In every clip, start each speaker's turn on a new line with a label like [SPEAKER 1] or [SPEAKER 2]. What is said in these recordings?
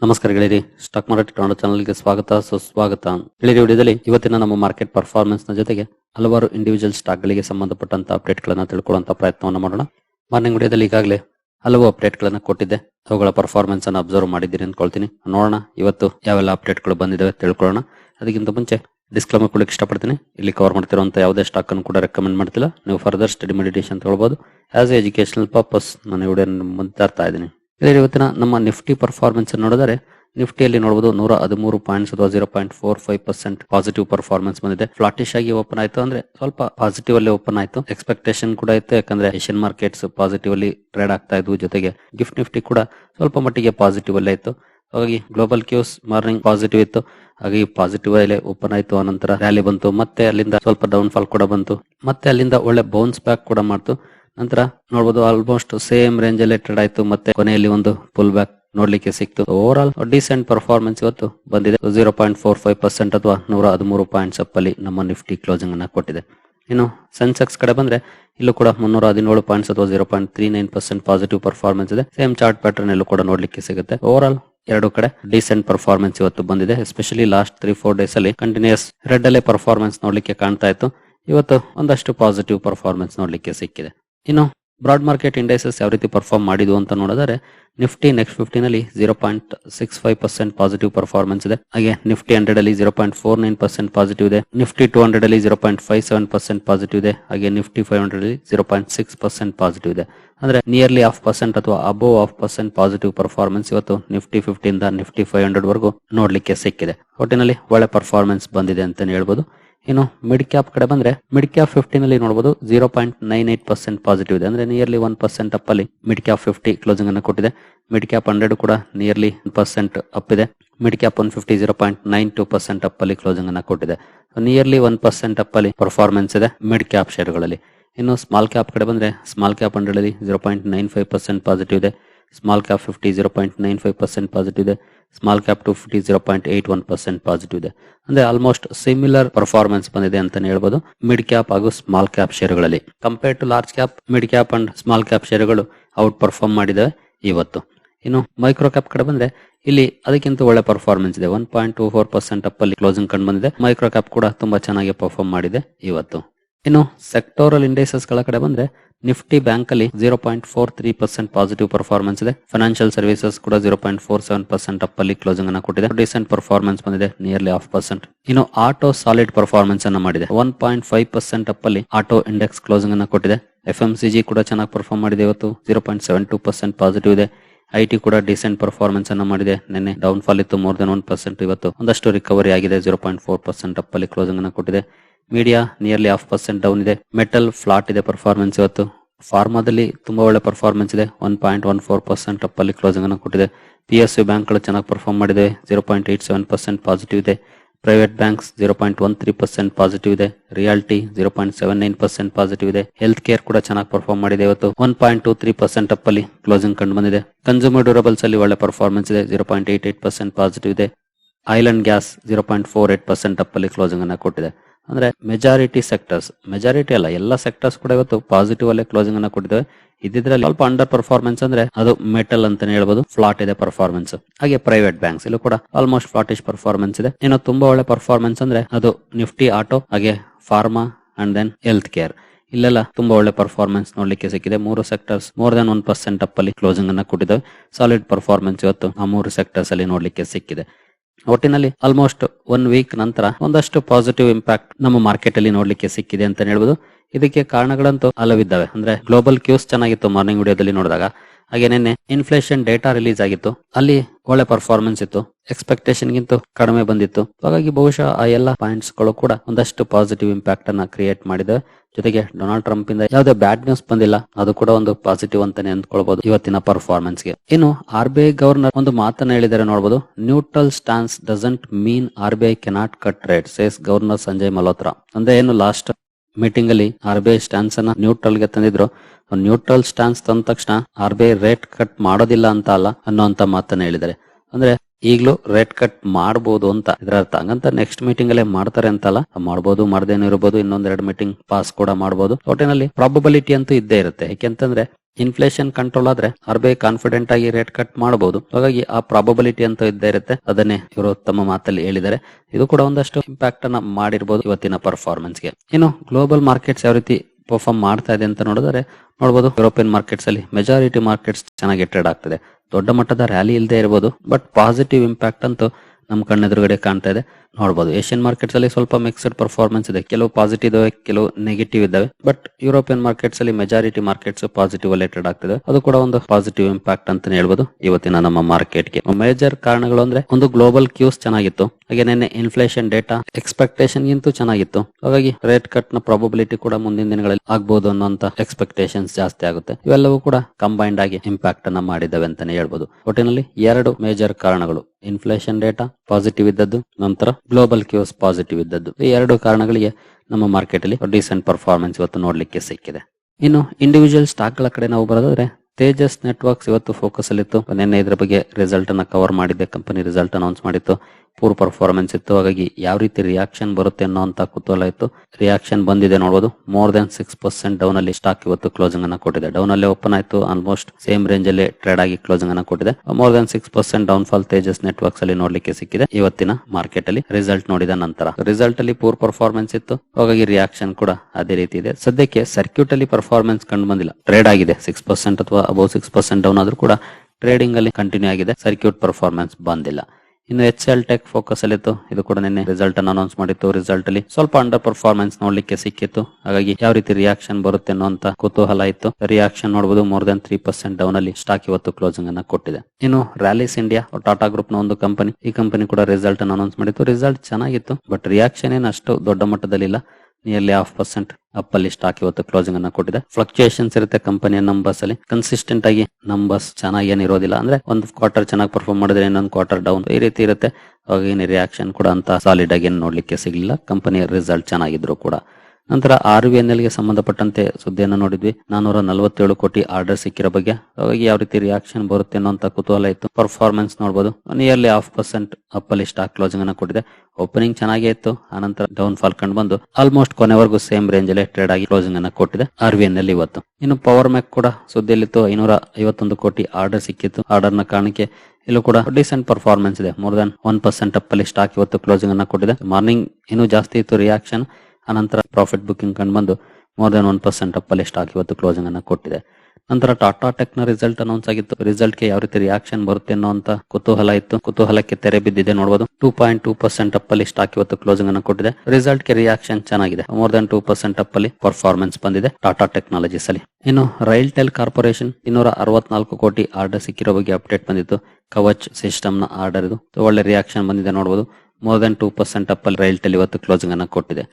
[SPEAKER 1] ನಮಸ್ಕಾರ ಗೆಳೆಯರಿ. Stock market Kannada ಚಾನಲ್ಗೆ ಸ್ವಾಗತ, ಸುಸ್ವಾಗತ. ಗೆಳೆಯರಿ ವಿಡಿಯೋದಲ್ಲಿ ಇವತ್ತಿನ ನಮ್ಮ ಮಾರ್ಕೆಟ್ ಪರ್ಫಾರ್ಮೆನ್ಸ್ನ ಜೊತೆಗೆ ಹಲವಾರು ಇಂಡಿವಿಜುವಲ್ ಸ್ಟಾಕ್ ಗಳಿಗೆ ಸಂಬಂಧಪಟ್ಟಂತ ಅಪ್ಡೇಟ್ ಗಳನ್ನ ತಿಳ್ಕೊಳ್ಳುವಂತ ಪ್ರಯತ್ನವನ್ನ ಮಾಡೋಣ. ಮಾರ್ನಿಂಗ್ ವಿಡಿಯೋದಲ್ಲಿ ಈಗಾಗಲೇ ಹಲವು ಅಪ್ಡೇಟ್ ಗಳನ್ನ ಕೊಟ್ಟಿದ್ದೆ. ಅವುಗಳ ಪರ್ಫಾರ್ಮೆನ್ಸ್ ಅನ್ನು ಅಬ್ಸರ್ವ್ ಮಾಡಿದ್ದೀರಿ ಅನ್ಕೊಳ್ತೀನಿ ನೋಡೋಣ, ಇವತ್ತು ಯಾವೆಲ್ಲ ಅಪ್ಡೇಟ್ಗಳು ಬಂದಿದ್ದಾವೆ ತಿಳ್ಕೊಳ್ಳೋಣ. ಅದಕ್ಕಿಂತ ಮುಂಚೆ ಡಿಸ್ಕ್ಲೈಮರ್ ಕೊಡಲಿಕ್ಕೆ ಇಷ್ಟಪಡ್ತೀನಿ. ಇಲ್ಲಿ ಕವರ್ ಮಾಡ್ತಿರುವಂತಹ ಯಾವುದೇ ಸ್ಟಾಕ್ ಅನ್ನು ಕೂಡ ರೆಕಮೆಂಡ್ ಮಾಡ್ತಿಲ್ಲ. ನೀವು ಫರ್ದರ್ ಸ್ಟಡಿ ಮೆಡಿಟೇಷನ್ ತಗೊಳ್ಬಹುದು ಆಸ್ ಎ ಎಜುಕೇಶನಲ್ ಪರ್ಪಸ್ ನಾನು ವಿಡಿಯೋ ಮುಂದೆ ತರ್ತಾ ಇದ್ದೀನಿ. ಇದೇ ಇವತ್ತಿನ ನಮ್ಮ ನಿಫ್ಟಿ ಪರ್ಫಾರ್ಮೆನ್ಸ್ ನೋಡಿದರೆ, ನಿಫ್ಟಿಯಲ್ಲಿ ನೋಡಬಹುದು ನೂರ ಹದಿಮೂರು ಪಾಯಿಂಟ್ಸ್ ಅಥವಾ zero point four five percent positive performance ಬಂದಿದೆ. ಫ್ಲಾಟಿಶ್ ಆಗಿ ಓಪನ್ ಆಯ್ತು ಅಂದ್ರೆ ಸ್ವಲ್ಪ ಪಾಸಿಟಿವ್ ಅಲ್ಲಿ ಓಪನ್ ಆಯ್ತು. ಎಕ್ಸ್ಪೆಕ್ಟೇಷನ್ ಕೂಡ ಇತ್ತು, ಯಾಕಂದ್ರೆ ಏಷ್ಯನ್ ಮಾರ್ಕೆಟ್ಸ್ ಪಾಸಿಟಿವ್ ಅಲ್ಲಿ ಟ್ರೇಡ್ ಆಗ್ತಾ ಇದ್ವು. ಜೊತೆಗೆ ಗಿಫ್ಟ್ ನಿಫ್ಟಿ ಕೂಡ ಸ್ವಲ್ಪ ಮಟ್ಟಿಗೆ ಪಾಸಿಟಿವ್ ಅಲ್ಲೇ ಇತ್ತು. ಹಾಗಾಗಿ ಗ್ಲೋಬಲ್ ಕ್ಯೂಸ್ ಮಾರ್ನಿಂಗ್ ಪಾಸಿಟಿವ್ ಇತ್ತು. ಹಾಗಾಗಿ ಪಾಸಿಟಿವ್ ಅಲ್ಲಿ ಓಪನ್ ಆಯಿತು. ಆನಂತರ ರ್ಯಾಲಿ ಬಂತು. ಮತ್ತೆ ಅಲ್ಲಿಂದ ಸ್ವಲ್ಪ ಡೌನ್ ಫಾಲ್ ಕೂಡ ಬಂತು. ಮತ್ತೆ ಅಲ್ಲಿಂದ ಒಳ್ಳೆ ಬೌನ್ಸ್ ಬ್ಯಾಕ್ ಕೂಡ ಮಾಡ್ತು. ನಂತರ ನೋಡಬಹುದು ಆಲ್ಮೋಸ್ಟ್ ಸೇಮ್ ರೇಂಜ್ ಅಲ್ಲಿ ಟ್ರೇಡ್ ಆಯ್ತು, ಮತ್ತೆ ಕೊನೆಯಲ್ಲಿ ಒಂದು ಪುಲ್ ಬ್ಯಾಕ್ ನೋಡ್ಲಿಕ್ಕೆ ಸಿಕ್ತು. ಓವರ್ ಆಲ್ ಡಿಸೆಂಟ್ ಪರ್ಫಾರ್ಮೆನ್ಸ್ ಇವತ್ತು ಬಂದಿದೆ. Zero point four five percent ಅಥವಾ ನೂರ ಹದಿಮೂರು ಪಾಯಿಂಟ್ಸ್ ಅಪ್ ಅಲ್ಲಿ ನಮ್ಮ ನಿಫ್ಟಿ ಕ್ಲೋಸಿಂಗ್ ಅನ್ನ ಕೊಟ್ಟಿದೆ. ಇನ್ನು ಸೆನ್ಸೆಕ್ಸ್ ಕಡೆ ಬಂದ್ರೆ ಇಲ್ಲೂ ಕೂಡ ಮುನ್ನೂರ ಹದಿನೇಳು ಪಾಯಿಂಟ್ಸ್ ಅಥವಾ zero point three nine percent positive performance ಇದೆ. ಸೇಮ್ ಚಾರ್ಟ್ ಪ್ಯಾಟರ್ನ್ ಎಲ್ಲೂ ಕೂಡ ನೋಡ್ಲಿಕ್ಕೆ ಸಿಗುತ್ತೆ. ಓವರ್ ಆಲ್ ಎರಡು ಕಡೆ ಡಿಸೆಂಟ್ ಪರ್ಫಾರ್ಮೆನ್ಸ್ ಇವತ್ತು ಬಂದಿದೆ. Especially last three four days ಅಲ್ಲಿ ಕಂಟಿನ್ಯೂಸ್ ರೆಡ್ ಅಲ್ಲೇ ಪರ್ಫಾರ್ಮೆನ್ಸ್ ನೋಡ್ಲಿಕ್ಕೆ ಕಾಣ್ತಾ ಇತ್ತು. ಇವತ್ತು ಒಂದಷ್ಟು ಪಾಸಿಟಿವ್ ಪರ್ಫಾರ್ಮೆನ್ಸ್ ನೋಡ್ಲಿಕ್ಕೆ ಸಿಕ್ಕಿದೆ. ಇನ್ನು ಬ್ರಾಡ್ ಮಾರ್ಕೆಟ್ ಇಂಡೈಸಸ್ ಯಾವ ರೀತಿ ಪರ್ಫಾರ್ಮ್ ಮಾಡಿದ್ವು ಅಂತ ನೋಡಿದರೆ, ನಿಫ್ಟಿ ನೆಕ್ಸ್ಟ್ ಫಿಫ್ಟಿನ್ ಅಲ್ಲಿ zero point six five percent positive performance ಇದೆ. ಹಾಗೆ ನಿಫ್ಟಿ ಹಂಡ್ರೆಡ್ ಅಲ್ಲಿ zero point four nine percent positive ಇದೆ. ನಿಫ್ಟಿ ಟೂ ಹಂಡ್ರೆಡ್ ಅಲ್ಲಿ zero point five seven percent positive ಇದೆ. ಹಾಗೆ ನಿಫ್ಟಿ ಫೈವ್ ಹಂಡ್ರೆಡ್ ಅಲ್ಲಿ zero point six percent positive ಇದೆ. ಅಂದ್ರೆ ನಿಯರ್ಲಿ ಹಾಫ್ ಪರ್ಸೆಂಟ್ ಅಥವಾ above half percent positive performance ಇವತ್ತು Nifty ಫಿಫ್ಟಿಯಿಂದ ನಿಫ್ಟಿ ಫೈವ್ ಹಂಡ್ರೆಡ್ ವರೆಗೂ ನೋಡ್ಲಿಕ್ಕೆ ಸಿಕ್ಕಿದೆ. ಒಟ್ಟಿನಲ್ಲಿ ಒಳ್ಳೆ ಪರ್ಫಾರ್ಮೆನ್ಸ್ ಬಂದಿದೆ ಅಂತಾನೆ ಹೇಳ್ಬೋದು. ಇನ್ನು ಮಿಡ್ ಕ್ಯಾಪ್ ಕಡೆ ಬಂದ್ರೆ ಮಿಡ್ ಕ್ಯಾಪ್ ಫಿಫ್ಟಿನ್ ಅಲ್ಲಿ ನೋಡಬಹುದು zero point nine eight percent positive ಇದೆ. ಅಂದ್ರೆ ನಿಯರ್ಲಿ ಒನ್ ಪರ್ಸೆಂಟ್ ಅಪ್ ಅಲ್ಲಿ ಮಿಡ್ ಕ್ಯಾಪ್ ಫಿಫ್ಟಿ ಕ್ಲೋಸಿಂಗ್ ಅನ್ನು ಕೊಟ್ಟಿದೆ. ಮಿಡ್ ಕ್ಯಾಪ್ ಹಂಡ್ರೆಡ್ ಕೂಡ ನಿಯರ್ಲಿ ಪರ್ಸೆಂಟ್ ಅಪ್ ಇದೆ. Mid cap one fifty zero point nine two percent up ಅಲ್ಲಿ ಕ್ಲೋಸಿಂಗ್ ಅನ್ನು ಕೊಟ್ಟಿದೆ. ನಿಯರ್ಲಿ ಒನ್ ಪರ್ಸೆಂಟ್ ಅಪ್ ಅಲ್ಲಿ ಪರ್ಫಾರ್ಮೆನ್ಸ್ ಇದೆ ಮಿಡ್ ಕ್ಯಾಪ್ ಶೇರ್ಗಳಲ್ಲಿ ಇನ್ನು ಸ್ಮಾಲ್ ಕ್ಯಾಪ್ ಕಡೆ ಬಂದ್ರೆ ಸ್ಮಾಲ್ ಕ್ಯಾಪ್ ಹಂಡ್ರೆಡ್ ಅಲ್ಲಿ zero point nine five percent positive ಇದೆ. Small cap fifty zero point nine five percent positive ಇದೆ small cap two fifty zero point eight one percent positive ಇದೆ ಅಂದ್ರೆ almost similar performance ಬಂದಿದೆ ಅಂತ ಹೇಳ್ಬೋದು. Mid cap ಹಾಗೂ small cap ಶೇರ್ಗಳಲ್ಲಿ compare to large cap mid cap and small cap ಶೇರುಗಳು outperform ಮಾಡಿದೆ ಇವತ್ತು. ಇನ್ನು ಮೈಕ್ರೋ ಕ್ಯಾಪ್ ಕಡೆ ಬಂದ್ರೆ ಇಲ್ಲಿ ಅದಕ್ಕಿಂತ ಒಳ್ಳೆ ಪರ್ಫಾರ್ಮೆನ್ಸ್ ಇದೆ. One point two four percent up ಅಲ್ಲಿ ಕ್ಲೋಸಿಂಗ್ ಕಂಡು ಬಂದಿದೆ. ಮೈಕ್ರೋ ಕ್ಯಾಪ್ ಕೂಡ ತುಂಬಾ ಚೆನ್ನಾಗಿ ಪರ್ಫಾರ್ಮ್ ಮಾಡಿದೆ ಇವತ್ತು. ಇನ್ನು ಸೆಕ್ಟೋರಲ್ ಇಂಡೆಕ್ಸಸ್ ಕಡೆ ಬಂದ್ರೆ ನಿಫ್ಟಿ ಬ್ಯಾಂಕ್ ಅಲ್ಲಿ zero point four three percent positive performance ಇದೆ. ಫೈನಾನ್ಷಿಯಲ್ ಸರ್ವಿಸಸ್ ಕೂಡ zero point four seven percent up ಅಲ್ಲಿ ಕ್ಲೋಸಿಂಗ್ ಅನ್ನ ಕೊಟ್ಟಿದೆ. ರೀಸೆಂಟ್ ಪರ್ಫಾರ್ಮೆನ್ಸ್ ಬಂದಿದೆ ನಿಯರ್ಲಿ ಹಾಫ್ ಪರ್ಸೆಂಟ್ ಇನ್ನು ಆಟೋ ಸಾಲಿಡ್ ಪರ್ಫಾರ್ಮೆನ್ಸ್ ಅನ್ನ ಮಾಡಿದೆ. One point five percent up ಅಲ್ಲಿ ಆಟೋ ಇಂಡೆಕ್ಸ್ ಕ್ಲೋಸಿಂಗ್ ಅನ್ನ ಕೊಟ್ಟಿದೆ. ಎಫ್ ಎಂ ಸಿ ಜಿ ಕೂಡ ಚೆನ್ನಾಗಿ ಪರ್ಫಾರ್ಮ್ ಮಾಡಿದೆ ಇವತ್ತು. Zero point seven two percent positive ಇದೆ. ಐ ಟಿ ಕೂಡ ಡಿಸೆಂಟ್ ಪರ್ಫಾರ್ಮೆನ್ಸ್ ಅನ್ನ ಮಾಡಿದೆ. ನಿನ್ನೆ ಡೌನ್ ಫಾಲ್ ಇತ್ತು ಮೋರ್ ದನ್ ಒನ್ ಪರ್ಸೆಂಟ್ ಇವತ್ತು. ಒಂದಷ್ಟು ರಿಕವರಿ ಆಗಿದೆ zero point four percent up ಅಲ್ಲಿ ಕ್ಲೋಸಿಂಗ್ ಅನ್ನ ಕೊಟ್ಟಿದೆ. Media nearly half percent down ಇದೆ. ಮೆಟಲ್ ಫ್ಲಾಟ್ ಇದೆ ಪರ್ಫಾರ್ಮೆನ್ಸ್ ಇವತ್ತು. ಫಾರ್ಮಾದಲ್ಲಿ ತುಂಬಾ ಒಳ್ಳೆ ಪರ್ಫಾರ್ಮೆನ್ಸ್ ಇದೆ. One point one four percent up ಅಲ್ಲಿ ಕ್ಲೋಸಿಂಗ್ ಅನ್ನು ಕೊಟ್ಟಿದೆ. ಪಿ ಎಸ್ ಯು ಬ್ಯಾಂಕ್ಗಳು ಚೆನ್ನಾಗಿ ಪರ್ಫಾರ್ಮ್ ಮಾಡಿದೆ. Zero point eight seven percent positive ಇದೆ. Private banks zero point one three percent positive ಇದೆ. Realty zero point seven nine percent positive ಇದೆ. Health care ಕೂಡ ಚೆನ್ನಾಗಿ ಪರ್ಫಾರ್ಮ್ ಮಾಡಿದೆ ಇವತ್ತು. One point two three percent up ಅಲ್ಲಿ closing ಕಂಡು ಬಂದಿದೆ. ಕನ್ಸ್ಯೂಮರ್ ಡ್ಯೂರಬಲ್ಸ್ ಅಲ್ಲಿ ಒಳ್ಳೆ ಪರ್ಫಾರ್ಮೆನ್ಸ್ ಇದೆ. Zero point eight eight percent positive ಇದೆ. Oil and gas zero point four eight percent up ಅಲ್ಲಿ ಕ್ಲೋಸಿಂಗ್ ಅನ್ನ ಕೊಟ್ಟಿದೆ. ಅಂದ್ರೆ ಮೆಜಾರಿಟಿ ಸೆಕ್ಟರ್ಸ್ ಮೆಜಾರಿಟಿ ಅಲ್ಲ, ಎಲ್ಲ ಸೆಕ್ಟರ್ಸ್ ಕೂಡ ಇವತ್ತು ಪಾಸಿಟಿವ್ ಅಲ್ಲೇ ಕ್ಲೋಸಿಂಗ್ ಅನ್ನ ಕೊಟ್ಟಿದ್ದಾವೆ ಇದ್ರಲ್ಲಿ ಸ್ವಲ್ಪ ಅಂಡರ್ ಪರ್ಫಾರ್ಮೆನ್ಸ್ ಅಂದ್ರೆ ಅದು ಮೆಟಲ್ ಅಂತಾನೆ ಹೇಳ್ಬೋದು ಫ್ಲಾಟ್ ಇದೆ ಪರ್ಫಾರ್ಮೆನ್ಸ್ ಹಾಗೆ ಪ್ರೈವೇಟ್ ಬ್ಯಾಂಕ್ಸ್ ಇಲ್ಲೂ ಕೂಡ ಆಲ್ಮೋಸ್ಟ್ ಫ್ಲಾಟಿಶ್ ಪರ್ಫಾರ್ಮೆನ್ಸ್ ಇದೆ. ಏನೋ ತುಂಬಾ ಒಳ್ಳೆ ಪರ್ಫಾರ್ಮೆನ್ಸ್ ಅಂದ್ರೆ ಅದು ನಿಫ್ಟಿ ಆಟೋ ಹಾಗೆ pharma and then health care ಇಲ್ಲೆಲ್ಲ ತುಂಬಾ ಒಳ್ಳೆ ಪರ್ಫಾರ್ಮೆನ್ಸ್ ನೋಡ್ಲಿಕ್ಕೆ ಸಿಕ್ಕಿದೆ. ಮೂರು sectors more than one percent up ಅಲ್ಲಿ ಕ್ಲೋಸಿಂಗ್ ಅನ್ನ ಕೊಟ್ಟಿದ್ದಾವೆ. ಸಾಲಿಡ್ ಪರ್ಫಾರ್ಮೆನ್ಸ್ ಇವತ್ತು ಆ ಮೂರು ಸೆಕ್ಟರ್ಸ್ ಅಲ್ಲಿ ನೋಡ್ಲಿಕ್ಕೆ ಸಿಕ್ಕಿದೆ. ಒಟ್ಟಿನಲ್ಲಿ ಆಲ್ಮೋಸ್ಟ್ ಒನ್ ವೀಕ್ ನಂತರ ಒಂದಷ್ಟು ಪಾಸಿಟಿವ್ ಇಂಪ್ಯಾಕ್ಟ್ ನಮ್ಮ ಮಾರ್ಕೆಟ್ ಅಲ್ಲಿ ನೋಡ್ಲಿಕ್ಕೆ ಸಿಕ್ಕಿದೆ ಅಂತ ಹೇಳ್ಬೋದು. ಇದಕ್ಕೆ ಕಾರಣಗಳಂತೂ ಹಲವಿದ್ದಾವೆ ಅಂದ್ರೆ ಗ್ಲೋಬಲ್ ಕ್ಯೂಸ್ ಚೆನ್ನಾಗಿತ್ತು ಮಾರ್ನಿಂಗ್ ವಿಡಿಯೋದಲ್ಲಿ ನೋಡಿದಾಗ. ಹಾಗೆ ನಿನ್ನೆ ಇನ್ಫ್ಲೇಷನ್ ಡೇಟಾ ರಿಲೀಸ್ ಆಗಿತ್ತು. ಅಲ್ಲಿ ಒಳ್ಳೆ ಪರ್ಫಾರ್ಮೆನ್ಸ್ ಇತ್ತು. ಎಕ್ಸ್ಪೆಕ್ಟೇಷನ್ ಗಿಂತ ಕಡಿಮೆ ಬಂದಿತ್ತು. ಹಾಗಾಗಿ ಬಹುಶಃ ಆ ಎಲ್ಲ ಪಾಯಿಂಟ್ಸ್ಗಳು ಕೂಡ ಒಂದಷ್ಟು ಪಾಸಿಟಿವ್ ಇಂಪ್ಯಾಕ್ಟ್ ಅನ್ನ ಕ್ರಿಯೇಟ್ ಮಾಡಿದೆ. ಜೊತೆಗೆ ಡೊನಾಲ್ಡ್ ಟ್ರಂಪ್ ಇಂದ ಯಾವುದೇ ಬ್ಯಾಡ್ ನ್ಯೂಸ್ ಬಂದಿಲ್ಲ. ಅದು ಕೂಡ ಒಂದು ಪಾಸಿಟಿವ್ ಅಂತಾನೆ ಅಂದ್ಕೊಳ್ಬಹುದು ಇವತ್ತಿನ ಪರ್ಫಾರ್ಮೆನ್ಸ್ಗೆ. ಇನ್ನು ಆರ್ ಬಿ ಐ ಗವರ್ನರ್ ಒಂದು ಮಾತನ್ನ ಹೇಳಿದರೆ ನೋಡಬಹುದು neutral stance doesn't mean R B I cannot cut rate says governor Sanjay Malhotra ಅಂದ್ರೆ ಏನು ಲಾಸ್ಟ್ ಮೀಟಿಂಗ್ ಅಲ್ಲಿ ಆರ್ ಬಿ ಐ ಸ್ಟಾನ್ಸ್ ಅನ್ನ ನ್ಯೂಟ್ರಲ್ಗೆ ತಂದಿದ್ರು. ನ್ಯೂಟ್ರಲ್ ಸ್ಟಾನ್ಸ್ ತಂದ ತಕ್ಷಣ R B I rate cut ಮಾಡೋದಿಲ್ಲ ಅಂತ ಅಲ್ಲ ಅನ್ನೋಂತ ಮಾತನ್ನ ಹೇಳಿದ್ದಾರೆ. ಅಂದ್ರೆ ಈಗಲೂ ರೇಟ್ ಕಟ್ ಮಾಡಬಹುದು ಅಂತ ಇದರ ಅರ್ಥ. ಹಂಗಂತ ನೆಕ್ಸ್ಟ್ ಮೀಟಿಂಗ್ ಅಲ್ಲೇ ಮಾಡ್ತಾರೆ ಅಂತಲ್ಲ. ಮಾಡಬಹುದು ಮಾಡದೇನೂ ಇರಬಹುದು ಇನ್ನೊಂದ್ ಎರಡು ಮೀಟಿಂಗ್ ಪಾಸ್ ಕೂಡ ಮಾಡಬಹುದು ಒಟ್ಟಿನಲ್ಲಿ ಪ್ರಾಬಬಿಲಿಟಿ ಅಂತೂ ಇದ್ದೇ ಇರುತ್ತೆ. ಯಾಕೆಂತಂದ್ರೆ ಇನ್ಫ್ಲೇಷನ್ ಕಂಟ್ರೋಲ್ ಆದ್ರೆ ಆರ್ ಕಾನ್ಫಿಡೆಂಟ್ ಆಗಿ ರೇಟ್ ಕಟ್ ಮಾಡಬಹುದು ಹಾಗಾಗಿ ಆ ಪ್ರಾಬಬಿಲಿಟಿ ಅಂತ ಇದ್ದೇ ಇರುತ್ತೆ. ಅದನ್ನೇ ಇವರು ತಮ್ಮ ಮಾತಲ್ಲಿ ಹೇಳಿದ್ದಾರೆ. ಇದು ಕೂಡ ಒಂದಷ್ಟು ಇಂಪ್ಯಾಕ್ಟ್ ಅನ್ನ ಮಾಡಿರಬಹುದು ಇವತ್ತಿನ ಪರ್ಫಾರ್ಮೆನ್ಸ್ಗೆ. ಇನ್ನು ಗ್ಲೋಬಲ್ ಮಾರ್ಕೆಟ್ಸ್ ಯಾವ ರೀತಿ ಪರ್ಫಾರ್ಮ್ ಮಾಡ್ತಾ ಇದೆ ಅಂತ ನೋಡಿದ್ರೆ ನೋಡಬಹುದು ಯುರೋಪಿಯನ್ ಮಾರ್ಕೆಟ್ಸ್ ಅಲ್ಲಿ ಮೆಜಾರಿಟಿ ಮಾರ್ಕೆಟ್ಸ್ ಚೆನ್ನಾಗಿ ಟ್ರೇಡ್ ಆಗ್ತಿದೆ. ದೊಡ್ಡ ಮಟ್ಟದ ರ್ಯಾಲಿ ಇಲ್ಲದೆ ಇರಬಹುದು ಬಟ್ ಪಾಸಿಟಿವ್ ಇಂಪ್ಯಾಕ್ಟ್ ಅಂತೂ ನಮ್ಮ ಕಣ್ಣೆದುರುಗಡೆ ಕಾಣ್ತಾ ಇದೆ. ನೋಡಬಹುದು ಏಷ್ಯನ್ ಮಾರ್ಕೆಟ್ಸ್ ಅಲ್ಲಿ ಸ್ವಲ್ಪ ಮಿಕ್ಸ್ಡ್ ಪರ್ಫಾರ್ಮೆನ್ಸ್ ಇದೆ. ಕೆಲವು ಪಾಸಿಟಿವ್ ಇದಾವೆ, ಕೆಲವು ನೆಗೆಟಿವ್ ಇದಾವೆ. ಬಟ್ ಯುರೋಪಿಯನ್ ಮಾರ್ಕೆಟ್ಸ್ ಅಲ್ಲಿ ಮೆಜಾರಿಟಿ ಮಾರ್ಕೆಟ್ಸ್ ಪಾಸಿಟಿವ್ ರಿಲೇಟೆಡ್ ಆಗ್ತದೆ. ಅದು ಕೂಡ ಒಂದು ಪಾಸಿಟಿವ್ ಇಂಪ್ಯಾಕ್ಟ್ ಅಂತಾನೆ ಹೇಳ್ಬೋದು. ಇವತ್ತಿನ ನಮ್ಮ ಮಾರ್ಕೆಟ್ಗೆ ಮೇಜರ್ ಕಾರಣಗಳು ಅಂದ್ರೆ ಒಂದು ಗ್ಲೋಬಲ್ ಕ್ಯೂಸ್ ಚೆನ್ನಾಗಿತ್ತು. ಹಾಗೆ ನಿನ್ನೆ ಇನ್ಫ್ಲೇಷನ್ ಡೇಟಾ ಎಕ್ಸ್ಪೆಕ್ಟೇಷನ್ ಗಿಂತೂ ಚೆನ್ನಾಗಿತ್ತು. ಹಾಗಾಗಿ ರೇಟ್ ಕಟ್ನ ಪ್ರಾಬಬಿಲಿಟಿ ಕೂಡ ಮುಂದಿನ ದಿನಗಳಲ್ಲಿ ಆಗ್ಬಹುದು ಅನ್ನುವಂತ ಎಕ್ಸ್ಪೆಕ್ಟೇಷನ್ಸ್ ಜಾಸ್ತಿ ಆಗುತ್ತೆ. ಇವೆಲ್ಲವೂ ಕೂಡ ಕಂಬೈಂಡ್ ಆಗಿ ಇಂಪ್ಯಾಕ್ಟ್ ಅನ್ನ ಮಾಡಿದವೆ ಅಂತಾನೆ ಹೇಳ್ಬೋದು. ಒಟ್ಟಿನಲ್ಲಿ ಎರಡು ಮೇಜರ್ ಕಾರಣಗಳು. ಇನ್ಫ್ಲೇಷನ್ ಡೇಟಾ ಪಾಸಿಟಿವ್ ಇದ್ದದ್ದು, ನಂತರ ಗ್ಲೋಬಲ್ ಕ್ಯೂಸ್ ಪಾಸಿಟಿವ್ ಇದ್ದದ್ದು. ಈ ಎರಡು ಕಾರಣಗಳಿಗೆ ನಮ್ಮ ಮಾರ್ಕೆಟ್ ಅಲ್ಲಿ ಡಿಸೆಂಟ್ ಪರ್ಫಾರ್ಮೆನ್ಸ್ ಇವತ್ತು ನೋಡ್ಲಿಕ್ಕೆ ಸಿಕ್ಕಿದೆ. ಇನ್ನು ಇಂಡಿವಿಜುವಲ್ ಸ್ಟಾಕ್ಗಳ ಕಡೆ ನಾವು ಬರೋದಾದ್ರೆ ತೇಜಸ್ ನೆಟ್ವರ್ಕ್ಸ್ ಇವತ್ತು ಫೋಕಸ್ ಅಲ್ಲಿತ್ತು. ನಿನ್ನೆ ಇದ್ರ ಬಗ್ಗೆ ರಿಸಲ್ಟ್ ಅನ್ನ ಕವರ್ ಮಾಡಿದ್ದೆ ಕಂಪನಿ ರಿಸಲ್ಟ್ ಅನೌನ್ಸ್ ಮಾಡಿತ್ತು. ಪೂರ್ ಪರ್ಫಾರ್ಮೆನ್ಸ್ ಇತ್ತು. ಹಾಗಾಗಿ ಯಾವ ರೀತಿ ರಿಯಾಕ್ಷನ್ ಬರುತ್ತೆ ಅನ್ನೋ ಅಂತ ಕುತೂಹಲ ಇತ್ತು. ರಿಯಾಕ್ಷನ್ ಬಂದಿದೆ ನೋಡಬಹುದು more than six percent down ಅಲ್ಲಿ ಸ್ಟಾಕ್ ಇವತ್ತು ಕ್ಲೋಸಿಂಗ್ ಅನ್ನ ಕೊಟ್ಟಿದೆ. ಡೌನ್ ಅಲ್ಲಿ ಓಪನ್ ಆಯಿತು. ಆಲ್ಮೋಸ್ಟ್ ಸೇಮ್ ರೇಂಜ್ ಅಲ್ಲಿ ಟ್ರೇಡ್ ಆಗಿ ಕ್ಲೋಸಿಂಗ್ ಅನ್ನ ಕೊಟ್ಟಿದೆ. More than six percent down fall Tejas networks ಅಲ್ಲಿ ನೋಡ್ಲಿಕ್ಕೆ ಸಿಕ್ಕಿದೆ. ಇವತ್ತಿನ ಮಾರ್ಕೆಟ್ ಅಲ್ಲಿ ರಿಸಲ್ಟ್ ನೋಡಿದ ನಂತರ. ರಿಸಲ್ಟ್ ಅಲ್ಲಿ ಪೂರ್ ಪರ್ಫಾರ್ಮೆನ್ಸ್ ಇತ್ತು. ಹಾಗಾಗಿ ರಿಯಾಕ್ಷನ್ ಕೂಡ ಅದೇ ರೀತಿ ಇದೆ. ಸದ್ಯಕ್ಕೆ ಸರ್ಕ್ಯೂಟ್ ಅಲ್ಲಿ ಪರ್ಫಾರ್ಮೆನ್ಸ್ ಕಂಡು ಬಂದಿಲ್ಲ. ಟ್ರೇಡ್ ಆಗಿದೆ. ಸಿಕ್ಸ್ ಪರ್ಸೆಂಟ್ ಅಥವಾ ಅಬೌವ್ ಸಿಕ್ಸ್ ಪರ್ಸೆಂಟ್ ಡೌನ್ ಆದ್ರೂ ಕೂಡ ಟ್ರೇಡಿಂಗ್ ಅಲ್ಲಿ ಕಂಟಿನ್ಯೂ ಆಗಿದೆ. ಸರ್ಕ್ಯೂಟ್ ಪರ್ಫಾರ್ಮೆನ್ಸ್ ಬಂದಿಲ್ಲ. ಇನ್ನು ಎಚ್ ಎಲ್ ಟೆಕ್ ಫೋಕಸ್ ಅಲ್ಲಿತ್ತು ಇದು ಕೂಡ ನಿನ್ನೆ ರಿಸಲ್ಟ್ ಅನ್ನು ಅನೌನ್ಸ್ ಮಾಡಿತ್ತು ರಿಸಲ್ಟ್ ಅಲ್ಲಿ. ಸ್ವಲ್ಪ ಅಂಡರ್ ಪರ್ಫಾರ್ಮೆನ್ಸ್ ನೋಡ್ಲಿಕ್ಕೆ ಸಿಕ್ಕಿತ್ತು. ಹಾಗಾಗಿ ಯಾವ ರೀತಿ ರಿಯಾಕ್ಷನ್ ಬರುತ್ತೆ ಅನ್ನುವಂತ ಕುತೂಹಲ ಇತ್ತು. ರಿಯಾಕ್ಷನ್ ನೋಡಬಹುದು more than three percent down ಅಲ್ಲಿ ಸ್ಟಾಕ್ ಇವತ್ತು ಕ್ಲೋಸಿಂಗ್ ಅನ್ನ ಕೊಟ್ಟಿದೆ. ಇನ್ನು ರ್ಯಾಲಿಸ್ ಇಂಡಿಯಾ ಟಾಟಾ ಗ್ರೂಪ್ನ ಒಂದು ಕಂಪನಿ ಈ ಕಂಪನಿ ಕೂಡ ರಿಸಲ್ಟ್ ಅನ್ನು ಅನೌನ್ಸ್ ಮಾಡಿತ್ತು. ರಿಸಲ್ಟ್ ಚೆನ್ನಾಗಿತ್ತು ಬಟ್ ರಿಯಾಕ್ಷನ್ ಏನು ಅಷ್ಟು ದೊಡ್ಡ ಮಟ್ಟದಲ್ಲಿ ಇಲ್ಲ ನಿಯರ್ಲಿ ಹಾಫ್ ಪರ್ಸೆಂಟ್ ಅಪ್ ಅಲ್ಲಿ ಸ್ಟಾಕ್ ಇವತ್ತು ಕ್ಲೋಸಿಂಗ್ ಅನ್ನ ಕೊಟ್ಟಿದೆ. ಫ್ಲಕ್ಚುಯೇಷನ್ಸ್ ಇರುತ್ತೆ ಕಂಪನಿಯ ನಂಬರ್ಸ್ ಅಲ್ಲಿ. ಕನ್ಸಿಸ್ಟೆಂಟ್ ಆಗಿ ನಂಬರ್ಸ್ ಚೆನ್ನಾಗಿ ಏನ್ ಇರೋದಿಲ್ಲ ಅಂದ್ರೆ ಒಂದು ಕ್ವಾರ್ಟರ್ ಚೆನ್ನಾಗಿ ಪರ್ಫಾರ್ಮ್ ಮಾಡಿದ್ರೆ ಇನ್ನೊಂದು ಕ್ವಾರ್ಟರ್ ಡೌನ್ ಈ ರೀತಿ ಇರುತ್ತೆ. ಅವಾಗ ಏನು ರಿಯಾಕ್ಷನ್ ಕೂಡ ಅಂತ ಸಾಲಿಡ್ ಆಗಿ ಏನು ನೋಡ್ಲಿಕ್ಕೆ ಸಿಗ್ಲಿಲ್ಲ. ಕಂಪನಿಯ ರಿಸಲ್ಟ್ ಚೆನ್ನಾಗಿದ್ರು ಕೂಡ. ನಂತರ ಆರ್ ವಿ ಎನ್ ಎಲ್ಗೆ ಸಂಬಂಧಪಟ್ಟಂತೆ ಸುದ್ದಿಯನ್ನು ನೋಡಿದ್ವಿ. ನಾನೂರ ನಲವತ್ತೇಳು ಕೋಟಿ ಆರ್ಡರ್ ಸಿಕ್ಕಿರೋ ಬಗ್ಗೆ. ಹಾಗಾಗಿ ಯಾವ ರೀತಿ ರಿಯಾಕ್ಷನ್ ಬರುತ್ತೆ ಅನ್ನೋಂತ ಕುತೂಹಲ ಇತ್ತು. ಪರ್ಫಾರ್ಮೆನ್ಸ್ ನೋಡಬಹುದು ನಿಯರ್ಲಿ ಹಾಫ್ ಪರ್ಸೆಂಟ್ ಅಪ್ ಅಲ್ಲಿ ಸ್ಟಾಕ್ ಕ್ಲೋಸಿಂಗ್ ಅನ್ನ ಕೊಟ್ಟಿದೆ. ಓಪನಿಂಗ್ ಚೆನ್ನಾಗೇ ಇತ್ತು. ಆನಂತರ ಡೌನ್ ಫಾಲ್ ಕಂಡು ಬಂದು ಆಲ್ಮೋಸ್ಟ್ ಕೊನೆವರೆಗೂ ಸೇಮ್ ರೇಂಜ್ ಅಲ್ಲಿ ಟ್ರೇಡ್ ಆಗಿ ಕ್ಲೋಸಿಂಗ್ ಅನ್ನ ಕೊಟ್ಟಿದೆ. ಆರ್ ವಿ ಎನ್ ಎಲ್ ಇವತ್ತು. ಇನ್ನು ಪವರ್ ಮ್ಯಾಕ್ ಕೂಡ ಸುದ್ದಿಯಲ್ಲಿತ್ತು. ಐನೂರ ಐವತ್ತೊಂದು ಕೋಟಿ ಆರ್ಡರ್ ಸಿಕ್ಕಿತ್ತು. ಆರ್ಡರ್ನ ಕಾರಣಕ್ಕೆ ಇಲ್ಲೂ ಕೂಡ ಡಿಸೆಂಟ್ ಪರ್ಫಾರ್ಮೆನ್ಸ್ ಇದೆ. More than one percent up ಅಲ್ಲಿ ಸ್ಟಾಕ್ ಇವತ್ತು ಕ್ಲೋಸಿಂಗ್ ಅನ್ನ ಕೊಟ್ಟಿದೆ. ಮಾರ್ನಿಂಗ್ ಇನ್ನೂ ಜಾಸ್ತಿ ಇತ್ತು ರಿಯಾಕ್ಷನ್ ಅನಂತರ ಪ್ರಾಫಿಟ್ ಬುಕಿಂಗ್ ಕಂಡು ಬಂದು more than one percent up ಅಲ್ಲಿ ಸ್ಟಾಕ್ ಇವತ್ತು ಕ್ಲೋಸಿಂಗ್ ಅನ್ನ ಕೊಟ್ಟಿದೆ. ನಂತರ ಟಾಟಾ ಟೆಕ್ ರಿಸಲ್ಟ್ ಅನೌನ್ಸ್ ಆಗಿತ್ತು. ರಿಸಲ್ಟ್ಗೆ ಯಾವ ರೀತಿ ರಿಯಾಕ್ಷನ್ ಬರುತ್ತೆ ಅನ್ನೋಂತ ಕುತೂಹಲ ಇತ್ತು. ಕುತೂಹಲಕ್ಕೆ ತೆರೆ ಬಿದ್ದಿದೆ ನೋಡಬಹುದು two point two percent up ಅಲ್ಲಿ ಸ್ಟಾಕ್ ಇವತ್ತು ಕ್ಲೋಸಿಂಗ್ ಅನ್ನು ಕೊಟ್ಟಿದೆ. ರಿಸಲ್ಟ್ಗೆ ರಿಯಾಕ್ಷನ್ ಚೆನ್ನಾಗಿದೆ. More than two percent up ಅಲ್ಲಿ ಪರ್ಫಾರ್ಮೆನ್ಸ್ ಬಂದಿದೆ ಟಾಟಾ ಟೆಕ್ನಾಲಜೀಸ್ ಅಲ್ಲಿ. ಇನ್ನು ರೈಲ್ ಟೆಲ್ ಕಾರ್ಪೊರೇಷನ್ ಇನ್ನೂರ ಅರವತ್ನಾಲ್ಕು ಕೋಟಿ ಆರ್ಡರ್ ಸಿಕ್ಕಿರೋ ಬಗ್ಗೆ ಅಪ್ಡೇಟ್ ಬಂದಿತ್ತು. ಕವಚ್ ಸಿಸ್ಟಮ್ನ ಆರ್ಡರ್ ಇದು. ಒಳ್ಳೆ ರಿಯಾಕ್ಷನ್ ಬಂದಿದೆ ನೋಡಬಹುದು more than two percent up ಅಲ್ಲಿ ರೈಲ್ ಟೆಲ್ ಇವತ್ತು ಕ್ಲೋಸಿಂಗ್ ಅನ್ನ ಕೊಟ್ಟಿದೆ.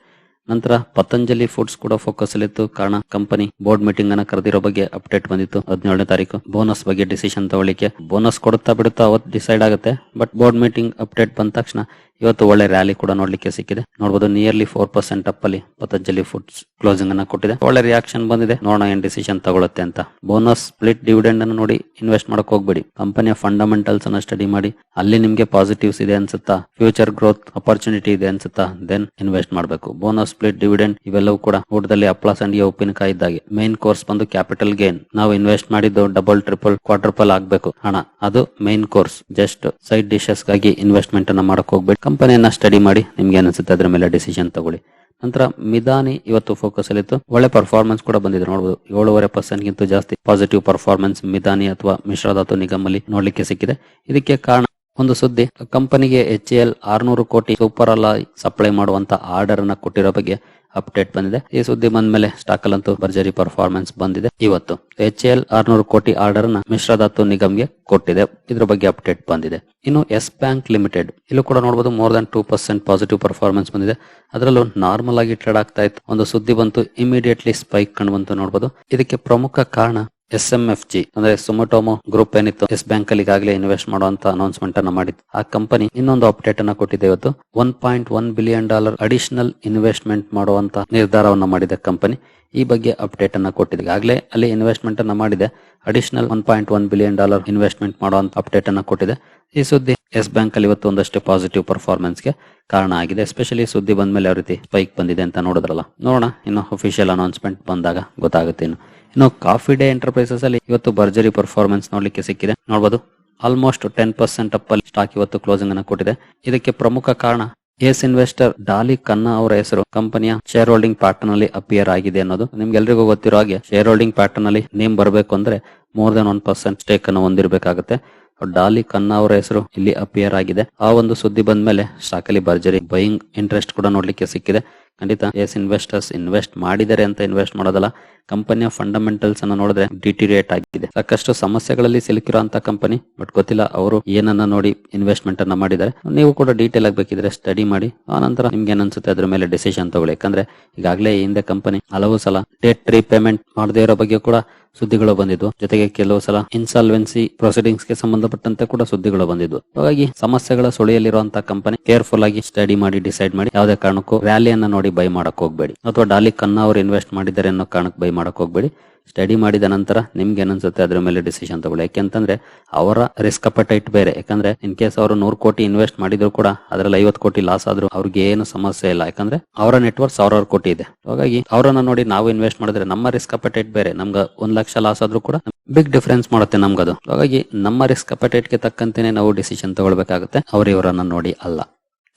[SPEAKER 1] ನಂತರ ಪತಂಜಲಿ ಫುಡ್ಸ್ ಕೂಡ ಫೋಕಸ್ ಅಲ್ಲಿತ್ತು ಕಾರಣ ಕಂಪನಿ ಬೋರ್ಡ್ ಮೀಟಿಂಗ್ ಅನ್ನ ಕರೆದಿರೋ ಬಗ್ಗೆ ಅಪ್ಡೇಟ್ ಬಂದಿತ್ತು. ಹದಿನೇಳನೇ ತಾರೀಕು. ಬೋನಸ್ ಬಗ್ಗೆ ಡಿಸಿಷನ್ ತಗೊಳ್ಳಿಕ್ಕೆ. ಬೋನಸ್ ಕೊಡುತ್ತಾ ಬಿಡುತ್ತಾ ಅವತ್ತು ಡಿಸೈಡ್ ಆಗುತ್ತೆ. ಬಟ್ ಬೋರ್ಡ್ ಮೀಟಿಂಗ್ ಅಪ್ಡೇಟ್ ಬಂದ ತಕ್ಷಣ ಇವತ್ತು ಒಳ್ಳೆ ರ್ಯಾಲಿ ಕೂಡ ನೋಡ್ಲಿಕ್ಕೆ ಸಿಕ್ಕಿದೆ. ನೋಡಬಹುದು ನಿಯರ್ಲಿ ಫೋರ್ ಪರ್ಸೆಂಟ್ ಅಪ್ ಅಲ್ಲಿ ಪತಂಜಲಿ ಫುಡ್ಸ್ ಕ್ಲೋಸಿಂಗ್ ಅನ್ನ ಕೊಟ್ಟಿದೆ. ಒಳ್ಳೆ ರಿಯಾಕ್ಷನ್ ಬಂದಿದೆ. ನೋಡೋಣ ಏನ್ ಡಿಸಿಷನ್ ತಗೊಳುತ್ತೆ ಅಂತ. ಬೋನಸ್ ಸ್ಪ್ಲಿಟ್ ಡಿವಿಡೆಂಡ್ ಅನ್ನು ನೋಡಿ ಇನ್ವೆಸ್ಟ್ ಮಾಡಕ್ ಹೋಗ್ಬೇಡಿ. ಕಂಪನಿಯ ಫಂಡಮೆಂಟಲ್ಸ್ ಅನ್ನ ಸ್ಟಡಿ ಮಾಡಿ. ಅಲ್ಲಿ ನಿಮ್ಗೆ ಪಾಸಿಟಿವ್ಸ್ ಇದೆ ಅನ್ಸುತ್ತಾ? ಫ್ಯೂಚರ್ ಗ್ರೋತ್ ಅಪರ್ಚುನಿಟಿ ಇದೆ ಅನ್ಸುತ್ತಾ? ದೆನ್ ಇನ್ವೆಸ್ಟ್ ಮಾಡಬೇಕು. ಬೋನಸ್ ಸ್ಪ್ಲಿಟ್ ಡಿವಿಡೆಂಡ್ ಇವೆಲ್ಲವೂ ಕೂಡ ಊಟದಲ್ಲಿ ಹಪ್ಪಳ ಸಂಡಿಗೆ ಉಪ್ಪಿನಕಾಯಿ ಇದ್ದಾಗೆ. ಮೇನ್ ಕೋರ್ಸ್ ಬಂದು ಕ್ಯಾಪಿಟಲ್ ಗೇನ್ ನಾವು ಇನ್ವೆಸ್ಟ್ ಮಾಡಿದ್ದು ಡಬಲ್ ಟ್ರಿಪಲ್ ಕ್ವಾರ್ಟರ್ಪಲ್ ಆಗ್ಬೇಕು. ಹಣ. ಅದು ಮೇನ್ ಕೋರ್ಸ್ ಜಸ್ಟ್ ಸೈಡ್ ಡಿಶಸ್ಗಾಗಿ ಇನ್ವೆಸ್ಟ್ಮೆಂಟ್ ಅನ್ನ ಮಾಡಕ್ ಹೋಗ್ಬೇಡಿ. ಕಂಪನಿಯನ್ನ ಸ್ಟಡಿ ಮಾಡಿ ನಿಮ್ಗೆ ಅನಿಸುತ್ತೆ ಅದರ ಮೇಲೆ ಡಿಸಿಷನ್ ತಗೊಳ್ಳಿ. ನಂತರ ಮಿದಾನಿ ಇವತ್ತು ಫೋಕಸ್ ಅಲ್ಲಿತ್ತು ಒಳ್ಳೆ ಪರ್ಫಾರ್ಮೆನ್ಸ್ ಕೂಡ ಬಂದಿದೆ ನೋಡಬಹುದು ಏಳುವರೆ ಪರ್ಸೆಂಟ್ ಗಿಂತ ಜಾಸ್ತಿ ಪಾಸಿಟಿವ್ ಪರ್ಫಾರ್ಮೆನ್ಸ್ ಮಿದಾನಿ ಅಥವಾ ಮಿಶ್ರಧಾತು ಧಾತು ಅಲ್ಲಿ ನೋಡ್ಲಿಕ್ಕೆ ಸಿಕ್ಕಿದೆ. ಇದಕ್ಕೆ ಕಾರಣ ಒಂದು ಸುದ್ದಿ. ಕಂಪನಿಗೆ ಎಚ್ ಎಲ್ ಆರ್ನೂರು ಕೋಟಿ ಸೂಪರ್ ಅಲ್ಲ ಸಪ್ಲೈ ಮಾಡುವಂತ ಆರ್ಡರ್ ಅನ್ನ ಕೊಟ್ಟಿರೋ ಬಗ್ಗೆ ಅಪ್ಡೇಟ್ ಬಂದಿದೆ. ಈ ಸುದ್ದಿ ಬಂದ ಮೇಲೆ ಸ್ಟಾಕ್ ಅಲ್ಲಂತೂ ಭರ್ಜರಿ ಪರ್ಫಾರ್ಮೆನ್ಸ್ ಬಂದಿದೆ. ಇವತ್ತು ಎಚ್ ಎಲ್ ಆರ್ನೂರು ಕೋಟಿ ಆರ್ಡರ್ನ ಮಿಶ್ರಧಾತು ನಿಗಮ್ಗೆ ಕೊಟ್ಟಿದೆ. ಇದ್ರ ಬಗ್ಗೆ ಅಪ್ಡೇಟ್ ಬಂದಿದೆ. ಇನ್ನು ಎಸ್ ಬ್ಯಾಂಕ್ ಲಿಮಿಟೆಡ್ ಇಲ್ಲೂ ಕೂಡ ನೋಡಬಹುದು more than two percent positive performance ಬಂದಿದೆ. ಅದರಲ್ಲೂ ನಾರ್ಮಲ್ ಆಗಿ ಟ್ರೇಡ್ ಆಗ್ತಾ ಇತ್ತು. ಒಂದು ಸುದ್ದಿ ಬಂತು ಇಮಿಡಿಯೇಟ್ಲಿ ಸ್ಪೈಕ್ ಕಂಡು ಬಂತು ನೋಡಬಹುದು ಇದಕ್ಕೆ ಪ್ರಮುಖ ಕಾರಣ ಎಸ್ ಎಂ ಎಫ್ ಜಿ ಅಂದ್ರೆ ಸುಮಟೋಮೋ ಗ್ರೂಪ್ ಏನಿತ್ತು, ಎಸ್ ಬ್ಯಾಂಕ್ ಅಲ್ಲಿ ಈಗಾಗಲೇ ಇನ್ವೆಸ್ಟ್ ಮಾಡುವಂತ ಅನೌನ್ಸ್ಮೆಂಟ್ ಅನ್ನ ಮಾಡಿತ್ತು. ಆ ಕಂಪನಿ ಇನ್ನೊಂದು ಅಪ್ಡೇಟ್ ಅನ್ನ ಕೊಟ್ಟಿದೆ ಇವತ್ತು. One point one billion dollar additional investment ಮಾಡುವಂತ ನಿರ್ಧಾರವನ್ನ ಮಾಡಿದೆ ಕಂಪನಿ. ಈ ಬಗ್ಗೆ ಅಪ್ಡೇಟ್ ಅನ್ನ ಕೊಟ್ಟಿದೆ. ಈಗಾಗಲೇ ಅಲ್ಲಿ ಇನ್ವೆಸ್ಟ್ಮೆಂಟ್ ಅನ್ನ ಮಾಡಿದೆ. Additional one point one billion dollar investment ಮಾಡುವಂತ ಅಪ್ಡೇಟ್ ಅನ್ನ ಕೊಟ್ಟಿದೆ. ಈ ಸುದ್ದಿ ಎಸ್ ಬ್ಯಾಂಕ್ ಅಲ್ಲಿ ಇವತ್ತು ಒಂದಷ್ಟು ಪಾಸಿಟಿವ್ ಪರ್ಫಾರ್ಮೆನ್ಸ್ಗೆ ಕಾರಣ ಆಗಿದೆ. ಎಸ್ಪೆಷಲಿ ಸುದ್ದಿ ಬಂದ್ಮೇಲೆ ಯಾವ ರೀತಿ ಸ್ಪೈಕ್ ಬಂದಿದೆ ಅಂತ ನೋಡಿದ್ರಲ್ಲ. ನೋಡೋಣ. ಇನ್ನು ಅಫಿಷಿಯಲ್ ಅನೌನ್ಸ್ಮೆಂಟ್ ಬಂದಾಗ ಗೊತ್ತಾಗುತ್ತೆ ಇನ್ನು. ಇನ್ನು ಕಾಫಿ ಡೇ ಎಂಟರ್ಪ್ರೈಸಸ್ ಅಲ್ಲಿ ಇವತ್ತು ಭರ್ಜರಿ ಪರ್ಫಾರ್ಮೆನ್ಸ್ ನೋಡ್ಲಿಕ್ಕೆ ಸಿಕ್ಕಿದೆ. ನೋಡಬಹುದು ಆಲ್ಮೋಸ್ಟ್ ಟೆನ್ ಪರ್ಸೆಂಟ್ ಅಪ್ ಅಲ್ಲಿ ಸ್ಟಾಕ್ ಇವತ್ತು ಕ್ಲೋಸಿಂಗ್ ಅನ್ನು ಕೊಟ್ಟಿದೆ. ಇದಕ್ಕೆ ಪ್ರಮುಖ ಕಾರಣ ಎಸ್ ಇನ್ವೆಸ್ಟರ್ ಡಾಲಿ ಖನ್ನಾ ಅವರ ಹೆಸರು. ಕಂಪನಿಯ ಶೇರ್ ಹೋಲ್ಡಿಂಗ್ ಪ್ಯಾಟರ್ನ್ ಅಲ್ಲಿ ಅಪಿಯರ್ ಆಗಿದೆ ಅನ್ನೋದು. ನಿಮ್ಗೆಲ್ರಿಗೂ ಗೊತ್ತಿರೋ ಹಾಗೆ ಶೇರ್ ಹೋಲ್ಡಿಂಗ್ ಪ್ಯಾಟರ್ನ್ ಅಲ್ಲಿ ನೇಮ್ ಬರಬೇಕು ಅಂದ್ರೆ more than one percent stake ಅನ್ನು ಹೊಂದಿರಬೇಕಾಗುತ್ತೆ. ಡಾಲಿ ಖನ್ನಾ ಅವರ ಹೆಸರು ಇಲ್ಲಿ ಅಪಿಯರ್ ಆಗಿದೆ. ಆ ಒಂದು ಸುದ್ದಿ ಬಂದ ಮೇಲೆ ಸ್ಟಾಕ್ ಅಲ್ಲಿ ಭರ್ಜರಿ ಬೈಯಿಂಗ್ ಇಂಟ್ರೆಸ್ಟ್ ಕೂಡ ನೋಡ್ಲಿಕ್ಕೆ ಸಿಕ್ಕಿದೆ. ಖಂಡಿತ ಎಸ್ ಇನ್ವೆಸ್ಟರ್ಸ್ ಇನ್ವೆಸ್ಟ್ ಮಾಡಿದರೆ ಅಂತ ಇನ್ವೆಸ್ಟ್ ಮಾಡೋದಲ್ಲ ಕಂಪನಿಯ ಫಂಡಮೆಂಟಲ್ಸ್ ಅನ್ನ ನೋಡಿದ್ರೆ ಡಿಟಿರಿಯೇಟ್ ಆಗಿದೆ. ಸಾಕಷ್ಟು ಸಮಸ್ಯೆಗಳಲ್ಲಿ ಸಿಲುಕಿರುವಂತ ಕಂಪನಿ ಬಟ್ ಗೊತ್ತಿಲ್ಲ ಅವರು ಏನನ್ನ ನೋಡಿ ಇನ್ವೆಸ್ಟ್ಮೆಂಟ್ ಅನ್ನ ಮಾಡಿದ್ದಾರೆ. ನೀವು ಕೂಡ ಡೀಟೇಲ್ ಆಗಬೇಕಿದ್ರೆ ಸ್ಟಡಿ ಮಾಡಿ, ಆ ನಂತರ ನಿಮ್ಗೆ ಏನನ್ಸುತ್ತೆ ಅದ್ರ ಮೇಲೆ ಡಿಸಿಷನ್ ತಗೊಳ್ಳಿ. ಯಾಕಂದ್ರೆ ಈಗಾಗಲೇ ಹಿಂದೆ ಕಂಪನಿ ಹಲವು ಸಲ ಡೇಟ್ ರೀಪೇಮೆಂಟ್ ಮಾಡದೇ ಇರೋ ಬಗ್ಗೆ ಕೂಡ ಸುದ್ದಿಗಳು ಬಂದಿದ್ವು. ಜೊತೆಗೆ ಕೆಲವು ಸಲ ಇನ್ಸಾಲ್ವೆನ್ಸಿ ಪ್ರೊಸೀಡಿಂಗ್ಸ್ಗೆ ಸಂಬಂಧಪಟ್ಟಂತೆ ಕೂಡ ಸುದ್ದಿಗಳು ಬಂದಿದ್ವು. ಹಾಗಾಗಿ ಸಮಸ್ಯೆಗಳ ಸುಳಿಯಲ್ಲಿರುವಂತಹ ಕಂಪನಿ ಕೇರ್ಫುಲ್ ಆಗಿ ಸ್ಟಡಿ ಮಾಡಿ ಡಿಸೈಡ್ ಮಾಡಿ, ಯಾವುದೇ ಕಾರಣಕ್ಕೂ ರ್ಯಾಲಿಯನ್ನ ನೋಡಿ ಬೈ ಮಾಡಕ್ ಹೋಗ್ಬೇಡಿ. ಅಥವಾ ಡಾಲಿ ಕನ್ನ ಅವರು ಇನ್ವೆಸ್ಟ್ ಮಾಡಿದ್ದಾರೆ ಅನ್ನೋ ಕಾರಣಕ್ಕೆ ಬೈ ಮಾಡಕ್ ಹೋಗ್ಬೇಡಿ. ಸ್ಟಡಿ ಮಾಡಿದ ನಂತರ ನಿಮ್ಗೆ ಏನನ್ಸುತ್ತೆ ಅದ್ರ ಮೇಲೆ ಡಿಸಿಷನ್ ತಗೊಳ್ಳಿ. ಯಾಕೆಂತಂದ್ರೆ ಅವರ ರಿಸ್ಕ್ ಅಪಟೈಟ್ ಬೇರೆ. ಯಾಕಂದ್ರೆ ಇನ್ ಕೇಸ್ ಅವರು ನೂರು ಕೋಟಿ ಇನ್ವೆಸ್ಟ್ ಮಾಡಿದ್ರು ಕೂಡ ಅದ್ರಲ್ಲಿ ಐವತ್ತು ಕೋಟಿ ಲಾಸ್ ಆದ್ರೂ ಅವ್ರಿಗೆ ಏನು ಸಮಸ್ಯೆ ಇಲ್ಲ. ಯಾಕಂದ್ರೆ ಅವರ ನೆಟ್ವರ್ಕ್ ಸಾವಿರಾರು ಕೋಟಿ ಇದೆ. ಹಾಗಾಗಿ ಅವರನ್ನ ನೋಡಿ ನಾವು ಇನ್ವೆಸ್ಟ್ ಮಾಡಿದ್ರೆ ನಮ್ಮ ರಿಸ್ಕ್ ಅಪಟೈಟ್ ಬೇರೆ. ನಮ್ಗೆ ಒಂದ್ ಲಕ್ಷ ಲಾಸ್ ಆದ್ರೂ ಕೂಡ ಬಿಗ್ ಡಿಫರೆನ್ಸ್ ಮಾಡುತ್ತೆ ನಮ್ಗದು. ಹಾಗಾಗಿ ನಮ್ಮ ರಿಸ್ಕ್ ಅಪಟೈಟ್ಗೆ ತಕ್ಕಂತೆನೆ ನಾವು ಡಿಸಿಷನ್ ತಗೊಳ್ಬೇಕಾಗುತ್ತೆ. ಅವ್ರ ಇವರನ್ನ ನೋಡಿ ಅಲ್ಲ.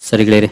[SPEAKER 1] ಸರಿಗಳೇರಿ?